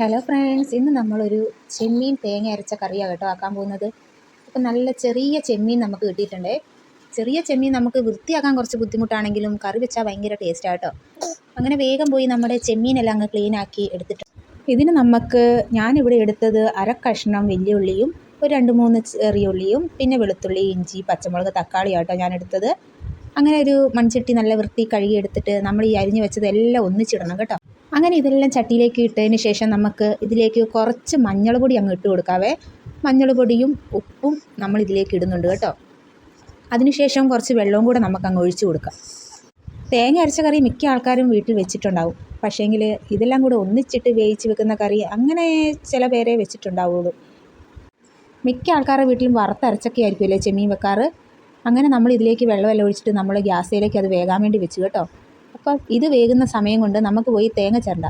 Hello friends ഇന്ന് നമ്മളൊരു ചെമ്മീൻ തേങ്ങ അരച്ച കറിയാണ് കേട്ടോ ആക്കാൻ പോകുന്നത്. അപ്പം നല്ല ചെറിയ ചെമ്മീൻ നമുക്ക് കിട്ടിയിട്ടുണ്ട്. ചെറിയ ചെമ്മീൻ നമുക്ക് വൃത്തിയാക്കാൻ കുറച്ച് ബുദ്ധിമുട്ടാണെങ്കിലും കറി വെച്ചാൽ ഭയങ്കര ടേസ്റ്റാണ് കേട്ടോ. അങ്ങനെ വേഗം പോയി നമ്മുടെ ചെമ്മീനെല്ലാം അങ്ങ് ക്ലീൻ ആക്കി എടുത്തിട്ട്. ഇതിന് നമുക്ക് ഞാനിവിടെ എടുത്തത് അര കഷ്ണം വലിയ ഉള്ളിയും ഒരു രണ്ട് മൂന്ന് ചെറിയ ഉള്ളിയും പിന്നെ വെളുത്തുള്ളി ഇഞ്ചി പച്ചമുളക് തക്കാളിയാട്ടോ ഞാൻ എടുത്തത് അങ്ങനെ ഒരു മൺചട്ടി നല്ല വൃത്തി കഴുകിയെടുത്തിട്ട് നമ്മൾ ഈ അരിഞ്ഞു വെച്ചതെല്ലാം ഒന്നിച്ചിടണം കേട്ടോ. അങ്ങനെ ഇതെല്ലാം ചട്ടിയിലേക്ക് ഇട്ടതിന് ശേഷം നമുക്ക് ഇതിലേക്ക് കുറച്ച് മഞ്ഞൾ പൊടി അങ്ങ് ഇട്ട് കൊടുക്കാവേ. മഞ്ഞൾ പൊടിയും ഉപ്പും നമ്മൾ ഇതിലേക്ക് ഇടുന്നുണ്ട് കേട്ടോ. അതിനുശേഷം കുറച്ച് വെള്ളവും കൂടെ നമുക്ക് അങ്ങ് ഒഴിച്ചു കൊടുക്കാം. തേങ്ങ അരച്ച കറി മിക്ക ആൾക്കാരും വീട്ടിൽ വെച്ചിട്ടുണ്ടാവും. പക്ഷേങ്കിൽ ഇതെല്ലാം കൂടെ ഒന്നിച്ചിട്ട് വേവിച്ച് വെക്കുന്ന കറി അങ്ങനെ ചില പേരെ വെച്ചിട്ടുണ്ടാവുള്ളൂ. മിക്ക ആൾക്കാരുടെ വീട്ടിലും വറുത്തരച്ചൊക്കെ ആയിരിക്കുമല്ലേ ചെമ്മീൻ വെക്കാറ്? അങ്ങനെ നമ്മൾ ഇതിലേക്ക് വെള്ളമെല്ലാം ഒഴിച്ചിട്ട് നമ്മൾ ഗ്യാസിലേക്ക് അത് വേകാൻ വേണ്ടി വെച്ചു കേട്ടോ. അപ്പോൾ ഇത് വേകുന്ന സമയം കൊണ്ട് നമുക്ക് പോയി തേങ്ങ ചിരണ്ട.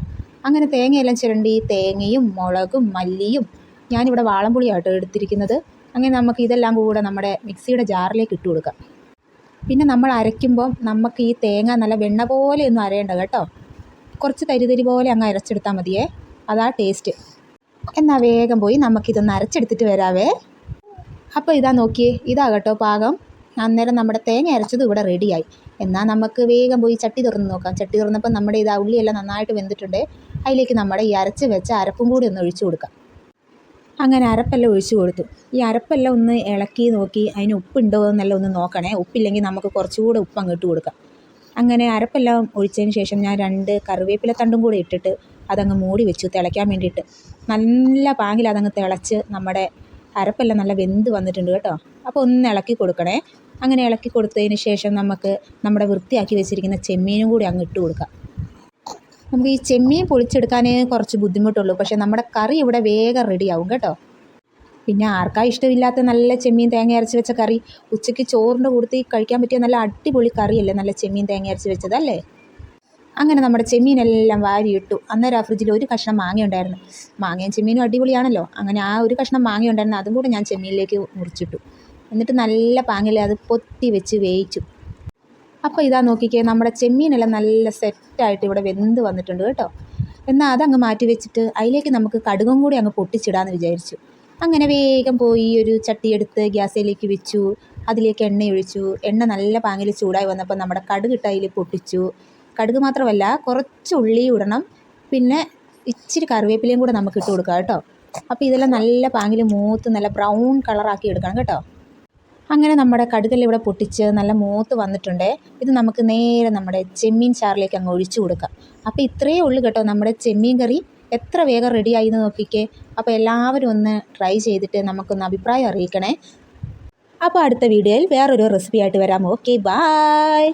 അങ്ങനെ തേങ്ങയെല്ലാം ചിരണ്ടി തേങ്ങയും മുളകും മല്ലിയും ഞാനിവിടെ വാളംപുളിയാട്ടോ എടുത്തിരിക്കുന്നത്. അങ്ങനെ നമുക്ക് ഇതെല്ലാം കൂടെ നമ്മുടെ മിക്സിയുടെ ജാറിലേക്ക് ഇട്ട് കൊടുക്കാം. പിന്നെ നമ്മൾ അരയ്ക്കുമ്പോൾ നമുക്ക് ഈ തേങ്ങ നല്ല വെണ്ണ പോലെ ഒന്നും അരയേണ്ട കേട്ടോ. കുറച്ച് തരിതരി പോലെ അങ്ങ് അരച്ചെടുത്താൽ മതിയേ. അതാ ടേസ്റ്റ്. എന്നാൽ വേഗം പോയി നമുക്കിതൊന്ന് അരച്ചെടുത്തിട്ട് വരാവേ. അപ്പോൾ ഇതാ നോക്കിയേ ഇതാ കേട്ടോ പാകം. അന്നേരം നമ്മുടെ തേങ്ങ അരച്ചത് ഇവിടെ റെഡിയായി എന്നാൽ നമുക്ക് വേഗം പോയി ചട്ടി തുറന്ന് നോക്കാം. ചട്ടി തുറന്നപ്പോൾ നമ്മുടെ ഇത് ഉള്ളിയെല്ലാം നന്നായിട്ട് വെന്തിട്ടുണ്ട്. അതിലേക്ക് നമ്മുടെ ഈ അരച്ച് വെച്ച അരപ്പും കൂടി ഒന്ന് ഒഴിച്ചു കൊടുക്കാം. അങ്ങനെ അരപ്പെല്ലാം ഒഴിച്ചു കൊടുത്തു. ഈ അരപ്പെല്ലാം ഒന്ന് ഇളക്കി നോക്കി അതിന് ഉപ്പുണ്ടോ എന്നെല്ലാം ഒന്ന് നോക്കണേ. ഉപ്പില്ലെങ്കിൽ നമുക്ക് കുറച്ചുകൂടെ ഉപ്പ് അങ്ങ് ഇട്ട് കൊടുക്കാം. അങ്ങനെ അരപ്പെല്ലാം ഒഴിച്ചതിന് ശേഷം ഞാൻ രണ്ട് കറിവേപ്പില തണ്ടും കൂടെ ഇട്ടിട്ട് അതങ്ങ് മൂടി വെച്ചു തിളയ്ക്കാൻ വേണ്ടിയിട്ട്. നല്ല പാങ്ങിൽ അതങ്ങ് തിളച്ച് നമ്മുടെ അരപ്പെല്ലാം നല്ല വെന്ത് വന്നിട്ടുണ്ട് കേട്ടോ. അപ്പോൾ ഒന്ന് ഇളക്കി കൊടുക്കണേ. അങ്ങനെ ഇളക്കി കൊടുത്തതിന് ശേഷം നമുക്ക് നമ്മുടെ വൃത്തിയാക്കി വെച്ചിരിക്കുന്ന ചെമ്മീനും കൂടി അങ്ങ് ഇട്ട് കൊടുക്കാം. നമുക്ക് ഈ ചെമ്മീൻ പൊളിച്ചെടുക്കാനേ കുറച്ച് ബുദ്ധിമുട്ടുള്ളൂ. പക്ഷേ നമ്മുടെ കറി ഇവിടെ വേഗം റെഡിയാവും കേട്ടോ. പിന്നെ ആർക്കാ ഇഷ്ടമില്ലാത്ത നല്ല ചെമ്മീൻ തേങ്ങ അരച്ച് വെച്ച കറി? ഉച്ചയ്ക്ക് ചോറിന്റെ കൂടുതൽ കഴിക്കാൻ പറ്റിയ നല്ല അടിപൊളി കറിയല്ലേ നല്ല ചെമ്മീൻ തേങ്ങ അരച്ച് വെച്ചതല്ലേ അങ്ങനെ നമ്മുടെ ചെമ്മീനെല്ലാം വാരിയിട്ടു. അന്നേരം ആ ഫ്രിഡ്ജിൽ ഒരു കഷ്ണം മാങ്ങ ഉണ്ടായിരുന്നു. മാങ്ങയും ചെമ്മീനും അടിപൊളിയാണല്ലോ. അങ്ങനെ ആ ഒരു കഷ്ണം മാങ്ങ ഉണ്ടായിരുന്നു. അതും കൂടെ ഞാൻ ചെമ്മീനിലേക്ക് മുറിച്ചിട്ടു. എന്നിട്ട് നല്ല പാങ്ങിൽ അത് പൊത്തി വെച്ച് വേവിച്ചു. അപ്പോൾ ഇതാ നോക്കിക്കേ നമ്മുടെ ചെമ്മീനെല്ലാം നല്ല സെറ്റായിട്ട് ഇവിടെ വെന്ത് വന്നിട്ടുണ്ട് കേട്ടോ. എന്നാൽ അതങ്ങ് മാറ്റി വെച്ചിട്ട് അതിലേക്ക് നമുക്ക് കടുകും കൂടി അങ്ങ് പൊട്ടിച്ചിടാമെന്ന് വിചാരിച്ചു. അങ്ങനെ വേഗം പോയി ഒരു ചട്ടിയെടുത്ത് ഗ്യാസിലേക്ക് വെച്ചു. അതിലേക്ക് എണ്ണ ഒഴിച്ചു. എണ്ണ നല്ല പാങ്ങിൽ ചൂടായി വന്നപ്പോൾ നമ്മുടെ കടുക് അതിൽ പൊട്ടിച്ചു. കടുക് മാത്രമല്ല കുറച്ച് ഉള്ളി ഇടണം. പിന്നെ ഇച്ചിരി കറിവേപ്പിലയും കൂടെ നമുക്ക് ഇട്ട് കൊടുക്കാം കേട്ടോ. അപ്പോൾ ഇതെല്ലാം നല്ല പാങ്ങിൽ മൂത്ത് നല്ല ബ്രൗൺ കളറാക്കി എടുക്കണം കേട്ടോ. അങ്ങനെ നമ്മുടെ കടുകൽ ഇവിടെ പൊട്ടിച്ച് നല്ല മൂത്ത് വന്നിട്ടുണ്ട്. ഇത് നമുക്ക് നേരെ നമ്മുടെ ചെമ്മീൻ ചാറിലേക്ക് അങ്ങ് ഒഴിച്ചു കൊടുക്കാം. അപ്പോൾ ഇത്രയേ ഉള്ളൂ കേട്ടോ നമ്മുടെ ചെമ്മീൻ കറി. എത്ര വേഗം റെഡിയായി എന്ന് നോക്കിക്കേ. അപ്പോൾ എല്ലാവരും ഒന്ന് ട്രൈ ചെയ്തിട്ട് നമുക്കൊന്ന് അഭിപ്രായം അറിയിക്കണേ. അപ്പോൾ അടുത്ത വീഡിയോയിൽ വേറൊരു റെസിപ്പിയായിട്ട് വരാം. Okay bye